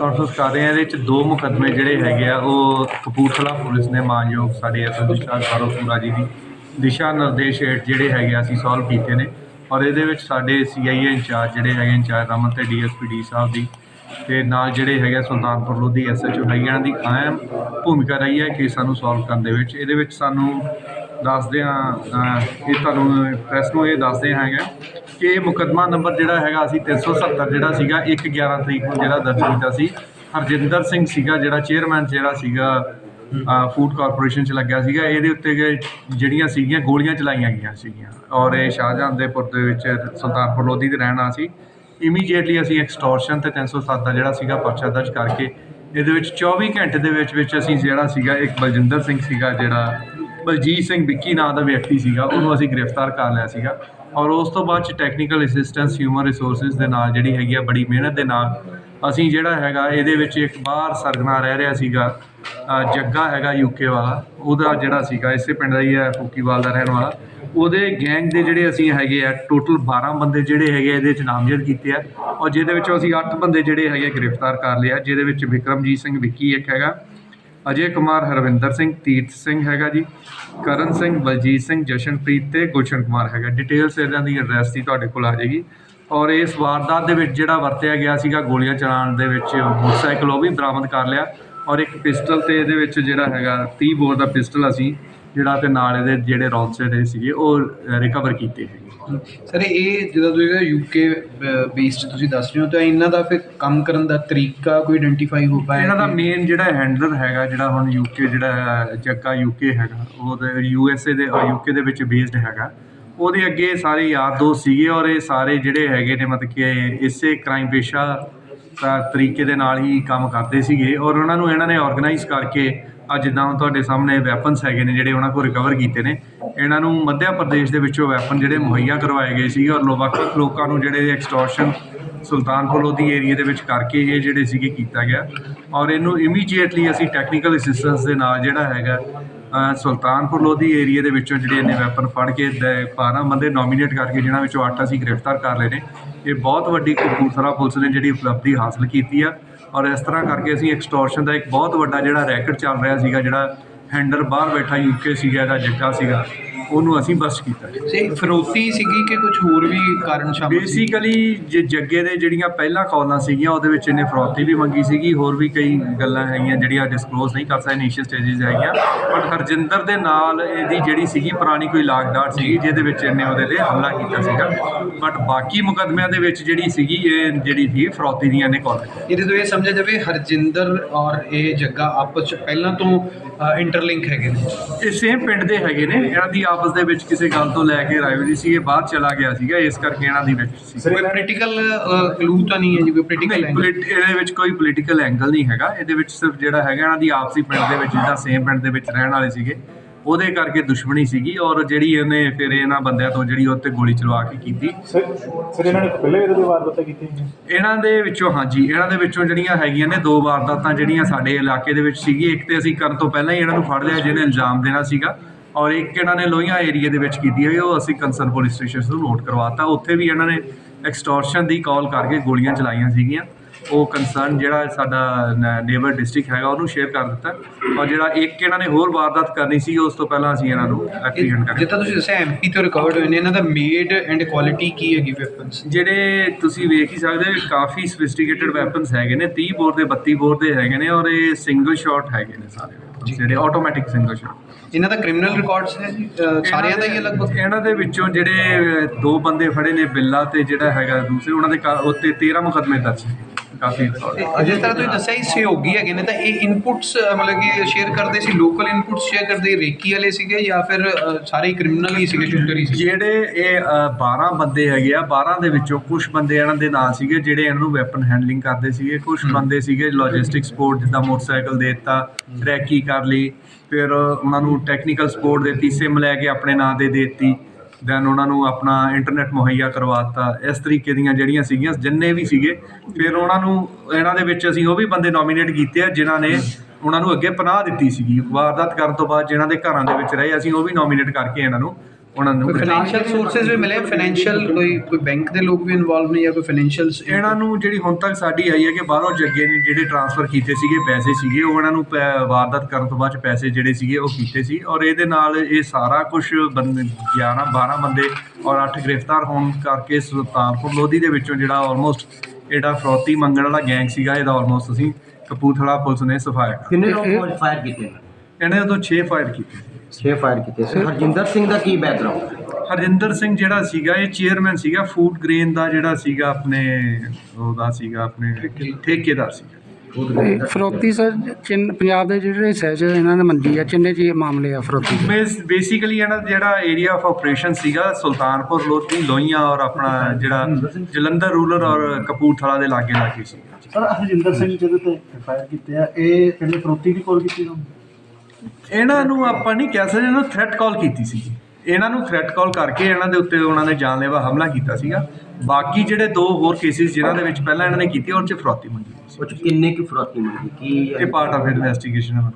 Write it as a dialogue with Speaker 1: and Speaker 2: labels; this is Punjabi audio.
Speaker 1: ਪ੍ਰੈਸ ਕਾਨਫਰੰਸ ਕਰ ਰਹੇ ਹਾਂ ਇਹਦੇ ਵਿੱਚ ਦੋ ਮੁਕੱਦਮੇ ਜਿਹੜੇ ਹੈਗੇ ਆ, ਉਹ ਕਪੂਰਥਲਾ ਪੁਲਿਸ ਨੇ ਮਾਨਯੋਗ ਸਾਡੇ ਐਸਐਸਪੀ ਸਾਹਿਬ ਫਾਰੂਕ ਜੀ ਦੀ ਦਿਸ਼ਾ ਨਿਰਦੇਸ਼ ਹੇਠ ਜਿਹੜੇ ਹੈਗੇ ਆ, ਅਸੀਂ ਸੋਲਵ ਕੀਤੇ ਨੇ। ਔਰ ਇਹਦੇ ਵਿੱਚ ਸਾਡੇ ਸੀਆਈਏ ਇੰਚਾਰਜ ਜਿਹੜੇ ਹੈਗੇ ਇੰਚਾਰਜ ਰਮਨ ਤੇ ਡੀਐਸਪੀ ਡੀ ਸਾਹਿਬ ਦੀ ਤੇ ਨਾਲ ਜਿਹੜੇ ਹੈਗੇ ਆ, ਸੁਲਤਾਨਪੁਰ ਲੋਧੀ ਐਸਐਚਓ ਹੈਗੇ ਇਹਨਾਂ ਦੀ ਅਹਿਮ ਭੂਮਿਕਾ ਰਹੀ ਹੈ ਕੇਸਾਂ ਨੂੰ ਸੋਲਵ ਕਰਨ ਦੇ ਵਿੱਚ। ਇਹਦੇ ਵਿੱਚ ਸਾਨੂੰ ਦੱਸਦੇ ਹਾਂ ਇਹ ਤੁਹਾਨੂੰ ਪ੍ਰੈਸ ਨੂੰ ਇਹ ਦੱਸਦੇ ਹੈਗੇ ਕਿ ਇਹ ਮੁਕੱਦਮਾ ਨੰਬਰ ਜਿਹੜਾ ਹੈਗਾ ਅਸੀਂ 370 ਜਿਹੜਾ ਸੀਗਾ 1 11 ਤਰੀਕ ਨੂੰ ਜਿਹੜਾ ਦਰਜ ਕੀਤਾ ਸੀ। ਹਰਜਿੰਦਰ ਸਿੰਘ ਸੀਗਾ ਜਿਹੜਾ ਚੇਅਰਮੈਨ ਜਿਹੜਾ ਸੀਗਾ ਫੂਡ ਕਾਰਪੋਰੇਸ਼ਨ ਚ ਲੱਗਿਆ ਸੀਗਾ। ਇਹਦੇ ਉੱਤੇ ਜਿਹੜੀਆਂ ਸੀਗੀਆਂ, ਗੋਲੀਆਂ ਚਲਾਈਆਂ ਗਈਆਂ ਸੀਗੀਆਂ। ਔਰ ਇਹ ਸ਼ਾਹਜਹਾਨਦੇਪੁਰ ਦੇ ਵਿੱਚ ਸੁਲਤਾਨਪੁਰ ਲੋਧੀ ਦੇ ਰਹਿਣਾ ਸੀ। ਇਮੀਡੀਏਟਲੀ ਅਸੀਂ ਐਕਸਟੋਰਸ਼ਨ ਤੇ 307 ਦਾ ਜਿਹੜਾ ਸੀਗਾ ਪਰਚਾ ਦਰਜ ਕਰਕੇ, ਇਹਦੇ ਵਿੱਚ 24 ਘੰਟੇ ਦੇ ਵਿੱਚ ਵਿੱਚ ਅਸੀਂ ਜਿਹੜਾ ਸੀਗਾ, ਇੱਕ ਬਲਜਿੰਦਰ ਸਿੰਘ ਸੀਗਾ ਜਿਹੜਾ ਬਲਜੀਤ ਸਿੰਘ ਵਿੱਕੀ ਨਾਂ ਦਾ ਵਿਅਕਤੀ ਸੀਗਾ, ਉਹਨੂੰ ਅਸੀਂ ਗ੍ਰਿਫਤਾਰ ਕਰ ਲਿਆ ਸੀਗਾ ਔਰ ਉਸ ਤੋਂ ਬਾਅਦ ਚ ਟੈਕਨੀਕਲ ਅਸਿਸਟੈਂਸ ਹਿਊਮਨ ਰਿਸੋਰਸਿਸ ਦੇ ਨਾਲ ਜਿਹੜੀ ਹੈਗੀ ਆ, ਬੜੀ ਮਿਹਨਤ ਦੇ ਨਾਲ ਅਸੀਂ ਜਿਹੜਾ ਹੈਗਾ, ਇਹਦੇ ਵਿੱਚ ਇੱਕ ਬਾਹਰ ਸਰਗਨਾ ਰਹਿ ਰਿਹਾ ਸੀਗਾ ਜੱਗਾ ਹੈਗਾ ਯੂਕੇ ਵਾਲਾ, ਉਹਦਾ ਜਿਹੜਾ ਸੀਗਾ, ਇਸੇ ਪਿੰਡ ਦਾ ਹੀ ਹੈ, ਫੁੱਕੀਵਾਲ ਦਾ ਰਹਿਣ ਵਾਲਾ। ਉਹਦੇ ਗੈਂਗ ਦੇ ਜਿਹੜੇ ਅਸੀਂ ਹੈਗੇ ਆ ਟੋਟਲ 12 ਬੰਦੇ ਜਿਹੜੇ ਹੈਗੇ ਇਹਦੇ 'ਚ ਨਾਮਜ਼ਦ ਕੀਤੇ ਆ ਔਰ ਜਿਹਦੇ ਵਿੱਚੋਂ ਅਸੀਂ 8 ਬੰਦੇ ਜਿਹੜੇ ਹੈਗੇ ਗ੍ਰਿਫਤਾਰ ਕਰ ਲਿਆ ਜਿਹਦੇ ਵਿੱਚ ਵਿਕਰਮਜੀਤ ਸਿੰਘ ਵਿੱਕੀ ਇੱਕ ਹੈਗਾ ਅਜੇ ਕੁਮਾਰ ਹਰਵਿੰਦਰ ਸਿੰਘ, ਤੀਰਥ ਸਿੰਘ ਹੈਗਾ ਜੀ, ਕਰਨ ਸਿੰਘ, ਬਲਜੀਤ ਸਿੰਘ, ਜਸ਼ਨਪ੍ਰੀਤ ਤੇ ਗੁਲਸ਼ਨ ਕੁਮਾਰ ਹੈਗਾ। ਡਿਟੇਲਸ ਇਹਨਾਂ ਦੀ ਐਡਰੈਸ ਦੀ ਤੁਹਾਡੇ ਕੋਲ ਆ ਜਾਏਗੀ। ਔਰ ਇਸ ਵਾਰਦਾਤ ਦੇ ਵਿੱਚ ਜਿਹੜਾ ਵਰਤਿਆ ਗਿਆ ਸੀਗਾ, ਗੋਲੀਆਂ ਚਲਾਉਣ ਦੇ ਵਿੱਚ ਮੋਟਰਸਾਈਕਲ ਉਹ ਵੀ ਬਰਾਮਦ ਕਰ ਲਿਆ। ਔਰ ਇੱਕ ਪਿਸਟਲ ਤੇ ਇਹਦੇ ਵਿੱਚ ਜਿਹੜਾ ਹੈਗਾ 30 ਬੋਰ ਦਾ ਪਿਸਟਲ ਅਸੀਂ ਜਿਹੜਾ ਤੇ ਨਾਲ ਇਹਦੇ ਜਿਹੜੇ ਜਿਹੜੇ ਸੀਗੇ ਉਹ ਰਿਕਵਰ ਕੀਤੇ ਹੈਗੇ।
Speaker 2: ਸਰ ਇਹ ਜਦੋਂ ਤੁਸੀਂ ਯੂਕੇ ਬੇਸਡ ਤੁਸੀਂ ਦੱਸ ਰਹੇ ਹੋ ਤਾਂ ਇਹਨਾਂ ਦਾ ਫਿਰ ਕੰਮ ਕਰਨ ਦਾ ਤਰੀਕਾ ਕੋਈ ਆਇਡੈਂਟੀਫਾਈ ਹੋ ਪਾਇਆ
Speaker 1: ਇਹਨਾਂ ਦਾ ਮੇਨ ਜਿਹੜਾ ਹੈਂਡਲਰ ਹੈਗਾ ਜਿਹੜਾ ਹੁਣ ਯੂਕੇ ਜਿਹੜਾ ਜੱਗਾ ਯੂਕੇ ਹੈਗਾ ਉਹ ਤੇ ਯੂਐਸਏ ਦੇ ਯੂਕੇ ਦੇ ਵਿੱਚ ਬੇਸਡ ਹੈਗਾ। ਉਹਦੇ ਅੱਗੇ ਸਾਰੇ ਯਾਰ ਦੋਸਤ ਸੀਗੇ ਔਰ ਇਹ ਸਾਰੇ ਜਿਹੜੇ ਹੈਗੇ ਨੇ ਮਤਲਬ ਕਿ ਇਸੇ ਕ੍ਰਾਈਮ ਪੇਸ਼ਾ ਤਰੀਕੇ ਦੇ ਨਾਲ ਹੀ ਕੰਮ ਕਰਦੇ ਸੀਗੇ ਔਰ ਉਹਨਾਂ ਨੂੰ ਇਹਨਾਂ ਨੇ ਆਰਗੇਨਾਈਜ਼ ਕਰਕੇ ਅੱਜ ਜਿੱਦਾਂ ਹੁਣ ਤੁਹਾਡੇ ਸਾਹਮਣੇ ਵੈਪਨਸ ਹੈਗੇ ਨੇ ਜਿਹੜੇ ਉਹਨਾਂ ਕੋਲ ਰਿਕਵਰ ਕੀਤੇ ਨੇ, ਇਹਨਾਂ ਨੂੰ ਮੱਧਿਆ ਪ੍ਰਦੇਸ਼ ਦੇ ਵਿੱਚੋਂ ਵੈਪਨ ਜਿਹੜੇ ਮੁਹੱਈਆ ਕਰਵਾਏ ਗਏ ਸੀ ਔਰ ਵੱਖ-ਵੱਖ ਲੋਕਾਂ ਨੂੰ ਜਿਹੜੇ ਐਕਸਟੋਰਸ਼ਨ ਸੁਲਤਾਨਪੁਰ ਲੋਧੀ ਏਰੀਆ ਦੇ ਵਿੱਚ ਕਰਕੇ ਇਹ ਜਿਹੜੇ ਸੀਗੇ ਕੀਤਾ ਗਿਆ। ਔਰ ਇਹਨੂੰ ਇਮੀਡੀਏਟਲੀ ਅਸੀਂ ਟੈਕਨੀਕਲ ਅਸਿਸਟੈਂਸ ਦੇ ਨਾਲ ਜਿਹੜਾ ਹੈਗਾ ਸੁਲਤਾਨਪੁਰ ਲੋਧੀ ਏਰੀਆ ਦੇ ਵਿੱਚੋਂ ਜਿਹੜੇ ਇਹਨੇ ਵੈਪਨ ਫੜ ਕੇ ਦ- 12 ਬੰਦੇ ਨੋਮੀਨੇਟ ਕਰਕੇ ਜਿਨ੍ਹਾਂ ਵਿੱਚੋਂ 8 ਅਸੀਂ ਗ੍ਰਿਫਤਾਰ ਕਰ ਲਏ ਨੇ। ਇਹ ਬਹੁਤ ਵੱਡੀ ਕਪੂਰਥਲਾ ਪੁਲਿਸ ਨੇ ਜਿਹੜੀ ਉਪਲਬਧੀ ਹਾਸਲ ਕੀਤੀ ਆ। ਔਰ ਇਸ ਤਰ੍ਹਾਂ ਕਰਕੇ ਅਸੀਂ ਐਕਸਟੋਰਸ਼ਨ ਦਾ ਇੱਕ ਬਹੁਤ ਵੱਡਾ ਜਿਹੜਾ ਰੈਕਟ ਚੱਲ ਰਿਹਾ ਸੀਗਾ, ਜਿਹੜਾ ਹੈਂਡਰ ਬਾਹਰ ਬੈਠਾ ਯੂਕੇ ਸੀਗਾ ਇਹਦਾ ਜੱਗਾ ਸੀਗਾ ਉਹਨੂੰ ਅਸੀਂ ਬਸਟ ਕੀਤਾ।
Speaker 2: ਸੇ ਫਰੋਤੀ ਸੀਗੀ ਕਿ ਕੁਝ ਹੋਰ ਵੀ ਕਾਰਨ ਸ਼ਾਮਲ ਸੀ?
Speaker 1: ਬੇਸਿਕਲੀ ਜੇ ਜੱਗੇ ਦੇ ਜਿਹੜੀਆਂ ਪਹਿਲਾਂ ਕਾਲਾਂ ਸੀਗੀਆਂ ਉਹਦੇ ਵਿੱਚ ਇਹਨੇ ਫਰੌਤੀ ਵੀ ਮੰਗੀ ਸੀਗੀ ਹੋਰ ਵੀ ਕਈ ਗੱਲਾਂ ਹੈਗੀਆਂ ਜਿਹੜੀਆਂ ਡਿਸਕਲੋਜ਼ ਨਹੀਂ ਕਰ ਸਕਦੇ ਇਨੀਸ਼ੀਅਲ ਸਟੇजेस ਹੈਗੀਆਂ। ਬਟ ਹਰਜਿੰਦਰ ਦੇ ਨਾਲ ਇਹਦੀ ਜਿਹੜੀ ਸੀਗੀ ਪੁਰਾਣੀ ਕੋਈ ਲਾਗ ਡਾਟ ਸੀਗੀ ਜਿਹਦੇ ਵਿੱਚ ਇਹਨੇ ਉਹਦੇ ਤੇ ਹਮਲਾ ਕੀਤਾ ਸੀਗਾ। ਬਟ ਬਾਕੀ ਮੁਕੱਦਮਿਆਂ ਦੇ ਵਿੱਚ ਜਿਹੜੀ ਸੀਗੀ ਇਹ ਜਿਹੜੀ ਸੀ ਫਰੌਤੀ ਦੀਆਂ ਨੇ ਕਾਲ
Speaker 2: ਇਹਦੇ ਤੋਂ ਇਹ ਸਮਝਿਆ ਜਾਵੇ ਹਰਜਿੰਦਰ ਔਰ ਇਹ ਜੱਗਾ ਆਪਸ ਚ ਪਹਿਲਾਂ ਤੋਂ ਇੰਟਰਲਿੰਕ ਹੈਗੇ ਨੇ।
Speaker 1: ਇਹ ਸੇਮ ਪਿੰਡ ਦੇ ਹੈਗੇ ਨੇ। ਇਹਨਾਂ ਦੀ ਆਪਸ ਦੇ ਵਿੱਚ ਕਿਸੇ ਗੱਲ ਤੋਂ ਲੈ ਕੇ ਰਾਈਵਰੀ ਸੀ ਇਹ ਬਾਹਰ ਚਲਾ ਗਿਆ ਸੀਗਾ ਇਸ ਕਰਕੇ ਇਹਨਾਂ ਦੀ ਵਿੱਚ ਸੀ।
Speaker 2: ਕੋਈ ਪੋਲੀਟੀਕਲ ਕਲੂ ਤਾਂ ਨਹੀਂ ਹੈ ਜੀ ਕੋਈ ਪੋਲੀਟੀਕਲ
Speaker 1: polit- ਇਹਦੇ ਵਿੱਚ ਕੋਈ ਪੋਲੀਟੀਕਲ ਐਂਗਲ ਨਹੀਂ ਹੈਗਾ। ਇਹਦੇ ਵਿੱਚ ਸਿਰਫ ਜਿਹੜਾ ਹੈਗਾ ਇਹਨਾਂ ਦੀ ਆਪਸੀ ਪਿੰਡ ਦੇ ਵਿੱਚ ਜਿੱਦਾਂ ਸੇਮ ਪਿੰਡ ਦੇ ਵਿੱਚ ਰਹਿਣ ਵਾਲੇ ਸੀਗੇ। ਉਹਦੇ ਕਰਕੇ ਦੁਸ਼ਮਣੀ ਸੀਗੀ ਔਰ ਜਿਹੜੀ ਇਹਨੇ ਫਿਰ ਇਹਨਾਂ ਬੰਦਿਆਂ ਤੋਂ ਜਿਹੜੀ ਉਹ ਤੇ ਗੋਲੀ ਚਲਵਾ ਕੇ ਕੀਤੀ।
Speaker 3: ਸਰ ਸਰ ਇਹਨਾਂ ਨੇ ਪਹਿਲੇ ਵੀ ਇਹਦੇ ਵਾਰਦਾਤਾਂ ਕੀਤੀਆਂ ਨੇ
Speaker 1: ਇਹਨਾਂ ਦੇ ਵਿੱਚੋਂ ਹਾਂਜੀ ਇਹਨਾਂ ਦੇ ਵਿੱਚੋਂ ਜਿਹੜੀਆਂ ਹੈਗੀਆਂ ਨੇ ਦੋ ਵਾਰਦਾਤਾਂ ਜਿਹੜੀਆਂ ਸਾਡੇ ਇਲਾਕੇ ਦੇ ਵਿੱਚ ਸੀਗੀ। ਇੱਕ ਤੇ ਅਸੀਂ ਕਰਨ ਤੋਂ ਪਹਿਲਾਂ ਹੀ ਇਹਨਾਂ ਨੂੰ ਫੜ ਲਿਆ ਜਿਹਨੇ ਇਲਜ਼ਾਮ ਦੇਣਾ ਸੀਗਾ ਔਰ ਇੱਕ ਇਹਨਾਂ ਨੇ ਲੋਹੀਆਂ ਏਰੀਆ ਦੇ ਵਿੱਚ ਕੀਤੀ ਹੋਈ ਉਹ ਅਸੀਂ ਕੰਸਰਨ ਪੁਲਿਸ ਸਟੇਸ਼ਨ ਤੋਂ ਨੋਟ ਕਰਵਾਤਾ ਉੱਥੇ ਵੀ ਇਹਨਾਂ ਨੇ ਐਕਸਟੋਰਸ਼ਨ ਦੀ ਕਾਲ ਕਰਕੇ ਗੋਲੀਆਂ ਚਲਾਈਆਂ ਸੀਗੀਆਂ। ਉਹ ਕੰਸਰਨ ਜਿਹੜਾ ਸਾਡਾ ਨੇਬਰ ਡਿਸਟ੍ਰਿਕਟ ਹੈਗਾ ਉਹਨੂੰ ਸ਼ੇਅਰ ਕਰ ਦਿੱਤਾ। ਔਰ ਜਿਹੜਾ ਇੱਕ ਇਹਨਾਂ ਨੇ ਹੋਰ ਵਾਰਦਾਤ ਕਰਨੀ ਸੀ ਉਸ ਤੋਂ ਪਹਿਲਾਂ ਅਸੀਂ ਇਹਨਾਂ ਨੂੰ ਐਪਰੀਹੈਂਡ ਕਰ
Speaker 2: ਜਿੱਦਾਂ ਤੁਸੀਂ ਦੱਸਿਆ ਐਮਪੀ ਤੋਂ ਰਿਕਵਰਡ ਹੋਏ ਨੇ ਇਹਨਾਂ ਦਾ ਮੇਡ ਐਂਡ ਕੁਆਲਿਟੀ ਕੀ ਹੈਗੀ ਵੈਪਨਸ
Speaker 1: ਜਿਹੜੇ ਤੁਸੀਂ ਵੇਖ ਹੀ ਸਕਦੇ ਹੋ ਕਾਫੀ ਸਫਿਸਟੀਕੇਟਡ ਵੈਪਨਸ ਹੈਗੇ ਨੇ 30 ਬੋਰ ਦੇ 32 ਬੋਰ ਦੇ ਹੈਗੇ ਨੇ ਔਰ ਇਹ ਸਿੰਗਲ ਸ਼ਾਟ ਹੈਗੇ ਨੇ ਸਾਰੇ ਜਿਹੜੇ ਆਟੋਮੈਟਿਕ ਸਿੰਗਲ ਸ਼ਾਟ
Speaker 2: ਇਹਨਾਂ ਦਾ ਕ੍ਰਿਮੀਨਲ ਰਿਕਾਰਡਸ ਹੈ ਸਾਰਿਆਂ ਦਾ ਹੀ ਲਗਭਗ?
Speaker 1: ਇਹਨਾਂ ਦੇ ਵਿੱਚੋਂ ਜਿਹੜੇ ਦੋ ਬੰਦੇ ਫੜੇ ਨੇ ਬਿੱਲਾ ਤੇ ਜਿਹੜਾ ਹੈਗਾ ਦੂਸਰੇ ਉਹਨਾਂ ਦੇ ਉੱਤੇ 13 ਮੁਕੱਦਮੇ ਦਰਜ ਹੈ ਕਾਫੀ
Speaker 2: ਜਿਸ ਤਰ੍ਹਾਂ ਤੁਸੀਂ ਦੱਸਿਆ ਇਹ ਸਹਿਯੋਗੀ ਹੈਗੇ ਨੇ ਤਾਂ ਇਹ ਇਨਪੁਟਸ ਮਤਲਬ ਕਿ ਸ਼ੇਅਰ ਕਰਦੇ ਸੀ ਲੋਕਲ ਇਨਪੁਟਸ ਸ਼ੇਅਰ ਕਰਦੇ ਰੇਕੀ ਵਾਲੇ ਸੀਗੇ ਜਾਂ ਫਿਰ ਸਾਰੇ ਕ੍ਰਿਮੀਨਲ ਹੀ ਸੀਗੇ ਸ਼ੂਟਰ ਹੀ ਸੀ
Speaker 1: ਜਿਹੜੇ ਇਹ ਅ, 12 ਬੰਦੇ ਹੈਗੇ ਆ 12 ਦੇ ਵਿੱਚੋਂ ਕੁਝ ਬੰਦੇ ਇਹਨਾਂ ਦੇ ਨਾਲ ਸੀਗੇ ਜਿਹੜੇ ਇਹਨਾਂ ਨੂੰ ਵੈਪਨ ਹੈਂਡਲਿੰਗ ਕਰਦੇ ਸੀਗੇ ਕੁਝ ਬੰਦੇ ਸੀਗੇ ਲੌਜਿਸਟਿਕ ਸਪੋਰਟ ਜਿੱਦਾਂ ਮੋਟਰਸਾਈਕਲ ਦੇ ਦਿੱਤਾ ਰੈਕੀ ਕਰ ਲਈ ਫਿਰ ਉਹਨਾਂ ਨੂੰ ਟੈਕਨੀਕਲ ਸਪੋਰਟ ਦਿੱਤੀ ਸਿਮ ਲੈ ਕੇ ਆਪਣੇ ਨਾਂ ਦੇ ਦਿੱਤੀ ਦੈਨ ਉਹਨਾਂ ਨੂੰ ਆਪਣਾ ਇੰਟਰਨੈਟ ਮੁਹੱਈਆ ਕਰਵਾਤਾ। ਇਸ ਤਰੀਕੇ ਦੀਆਂ ਜਿਹੜੀਆਂ ਸੀਗੀਆਂ, ਜਿੰਨੇ ਵੀ ਸੀਗੇ, ਫਿਰ ਉਹਨਾਂ ਨੂੰ ਇਹਨਾਂ ਦੇ ਵਿੱਚ ਅਸੀਂ ਉਹ ਵੀ ਬੰਦੇ ਨੋਮੀਨੇਟ ਕੀਤੇ ਆ, ਜਿਨ੍ਹਾਂ ਨੇ ਉਹਨਾਂ ਨੂੰ ਅੱਗੇ ਪਨਾਹ ਦਿੱਤੀ ਸੀਗੀ। ਵਾਰਦਾਤ ਕਰਨ ਤੋਂ ਬਾਅਦ ਜਿਹਨਾਂ ਦੇ ਘਰਾਂ ਦੇ ਵਿੱਚ ਰਹੇ, ਅਸੀਂ ਉਹ ਵੀ ਨੋਮੀਨੇਟ ਕਰਕੇ ਇਹਨਾਂ ਨੂੰ ਉਹਨਾਂ ਨੂੰ
Speaker 2: ਫਾਈਨੈਂਸ਼ੀਅਲ ਸੋਰਸਸ ਵੀ ਮਿਲੇ? ਫਾਈਨੈਂਸ਼ੀਅਲ ਕੋਈ ਕੋਈ ਬੈਂਕ ਦੇ ਲੋਕ ਵੀ ਇਨਵੋਲਵ ਨੇ ਜਾਂ ਕੋਈ ਫਾਈਨੈਂਸ਼ੀਅਲ
Speaker 1: ਇਹਨਾਂ ਨੂੰ ਜਿਹੜੀ ਹੁਣ ਤੱਕ ਸਾਡੀ ਆਈ ਹੈ ਕਿ ਬਾਹਰੋਂ ਜੱਗੇ ਨੇ ਜਿਹੜੇ ਟ੍ਰਾਂਸਫਰ ਕੀਤੇ ਸੀਗੇ ਪੈਸੇ ਸੀਗੇ ਉਹ ਇਹਨਾਂ ਨੂੰ ਪੈ- ਵਾਰਦਾਤ ਕਰਨ ਤੋਂ ਬਾਅਦ ਪੈਸੇ ਜਿਹੜੇ ਸੀਗੇ ਉਹ ਕੀਤੇ ਸੀ। ਔਰ ਇਹਦੇ ਨਾਲ ਇਹ ਸਾਰਾ ਕੁਝ 11 12 ਬੰਦੇ ਔਰ 8 ਗ੍ਰਿਫਤਾਰ ਹੋਣ ਕਰਕੇ ਸੁਲਤਾਨਪੁਰ ਲੋਧੀ ਦੇ ਵਿੱਚੋਂ ਜਿਹੜਾ ਆਲਮੋਸਟ ਜਿਹੜਾ ਫਰੋਤੀ ਮੰਗਣ ਵਾਲਾ ਗੈਂਗ ਸੀਗਾ ਇਹਦਾ ਆਲਮੋਸਟ ਅਸੀਂ ਕਪੂਰਥਲਾ ਪੁਲਿਸ ਨੇ ਸਫਾਇਆ
Speaker 4: ਕਿੰਨੇ ਲੋਕ ਫਾਇਰ ਕੀਤੇ?
Speaker 1: ਇਹਨੇ ਉਦੋਂ 6 ਫਾਇਰ ਕੀਤੇ।
Speaker 4: 6 ਫਾਇਰ ਕੀਤੇ ਸੀ। ਹਰਜਿੰਦਰ ਸਿੰਘ ਦਾ ਕੀ ਬੈਕਗ੍ਰਾਉਂਡ
Speaker 1: ਹਰਜਿੰਦਰ ਸਿੰਘ ਜਿਹੜਾ ਸੀਗਾ ਇਹ ਚੇਅਰਮੈਨ ਸੀਗਾ ਫੂਡ ਗ੍ਰੇਨ ਦਾ ਜਿਹੜਾ ਸੀਗਾ ਆਪਣੇ ਉਹਦਾ ਸੀਗਾ ਆਪਣੇ ਠੇਕੇਦਾਰ ਸੀਗਾ।
Speaker 5: ਇਹ ਫਰੋਤੀ ਸਰ ਚਿੰਨ ਪੰਜਾਬ ਦੇ ਜਿਹੜੇ ਹਿੱਸੇ 'ਚ ਇਹਨਾਂ ਨੇ ਮੰਜੀ ਆ ਚਿੰਨੇ 'ਚ ਇਹ ਮਾਮਲੇ ਆ ਫਰੋਤੀ ਦੇ।
Speaker 1: ਬੇਸਿਕਲੀ ਇਹਨਾਂ ਦਾ ਜਿਹੜਾ ਏਰੀਆ ਆਫ ਆਪਰੇਸ਼ਨ ਸੀਗਾ ਸੁਲਤਾਨਪੁਰ ਲੋਧੀ ਲੋਹੀਆਂ ਔਰ ਆਪਣਾ ਜਿਹੜਾ ਜਲੰਧਰ ਰੂਰਲ ਔਰ ਕਪੂਰਥਲਾ ਦੇ ਲਾਗੇ ਲਾਗੇ ਸੀ।
Speaker 3: ਸਰ ਹਰਜਿੰਦਰ ਸਿੰਘ ਜਿਹਦੇ ਤੇ ਫਾਇਰ ਕੀਤੇ ਆ ਇਹ ਕਹਿੰਦੇ ਫਰੋਤੀ ਦੀ ਕੋਲ ਕੀਤੀ ਤੁਹਾਨੂੰ
Speaker 1: ਇਹਨਾਂ ਨੂੰ ਆਪਾਂ ਨਹੀਂ ਕਹਿ ਸਕਦੇ ਇਹਨਾਂ ਨੂੰ ਥ੍ਰੈਟ ਕਾਲ ਕੀਤੀ ਸੀ ਇਹਨਾਂ ਨੂੰ ਥ੍ਰੈਟ ਕਾਲ ਕਰਕੇ ਇਹਨਾਂ ਦੇ ਉੱਤੇ ਉਹਨਾਂ ਨੇ ਜਾਨਲੇਵਾ ਹਮਲਾ ਕੀਤਾ ਸੀਗਾ। ਬਾਕੀ ਜਿਹੜੇ ਦੋ ਹੋਰ ਕੇਸਿਸ ਜਿਨ੍ਹਾਂ ਦੇ ਵਿੱਚ ਪਹਿਲਾਂ ਇਹਨਾਂ ਨੇ ਕੀਤੀ ਉਹ 'ਚ ਫਰੋਤੀ ਮੰਗੀ ਸੀ
Speaker 4: ਉਹ 'ਚ ਕਿੰਨੇ ਕੀ ਫਰੋਤੀ ਮਿਲੀ ਕੀ
Speaker 1: ਇਹ ਪਾਰਟ ਆਫ ਇਨਵੈਸਟੀਗੇਸ਼ਨ ਹੈ।